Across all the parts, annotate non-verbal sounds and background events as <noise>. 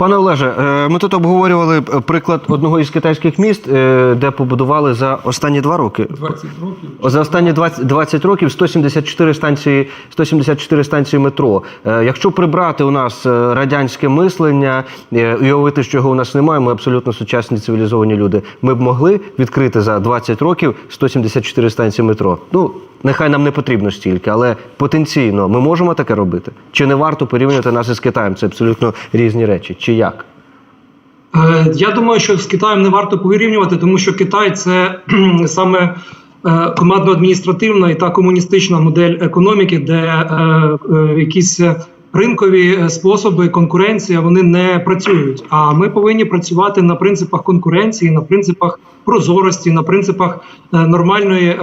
Пане Олеже, е, ми тут обговорювали е, приклад одного із китайських міст, е, де побудували за останні два роки. 20 років. За останні 20, 20 років 174 станції, 174 станції метро. Якщо прибрати у нас радянське мислення і уявити, що його у нас немає, ми абсолютно сучасні цивілізовані люди. Ми б могли відкрити за 20 років 174 станції метро. Ну, нехай нам не потрібно стільки, але потенційно ми можемо таке робити. Чи не варто порівнювати нас із Китаєм? Це абсолютно різні речі. Чи як? Е, Я думаю, що з Китаєм не варто порівнювати, тому що Китай це <clears throat> саме е, командно-адміністративна і та комуністична модель економіки, де е, якісь ринкові способи конкуренція вони не працюють. А ми повинні працювати на принципах конкуренції, на принципах прозорості, на принципах нормальної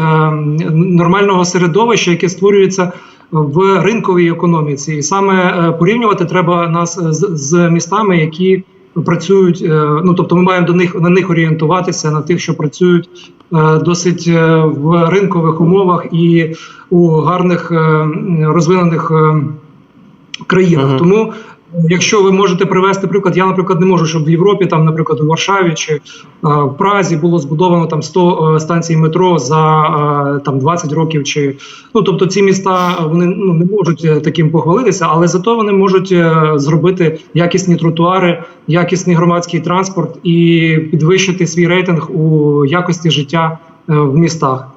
нормального середовища, яке створюється в ринковій економіці. І саме е, порівнювати треба нас з, з містами, які працюють. е, Ну тобто, ми маємо до них на них орієнтуватися на тих, що працюють е, досить е, в ринкових умовах і у гарних е, розвинених країнах. Мгм. Тому. Якщо ви можете привести приклад, я, наприклад, не можу, щоб в Європі, там, наприклад, у Варшаві чи е, в Празі було збудовано там 100 е, станцій метро за е, там 20 років. Чи ну тобто ці міста вони ну не можуть е, таким похвалитися, але зато вони можуть зробити якісні тротуари, якісний громадський транспорт і підвищити свій рейтинг у якості життя в містах.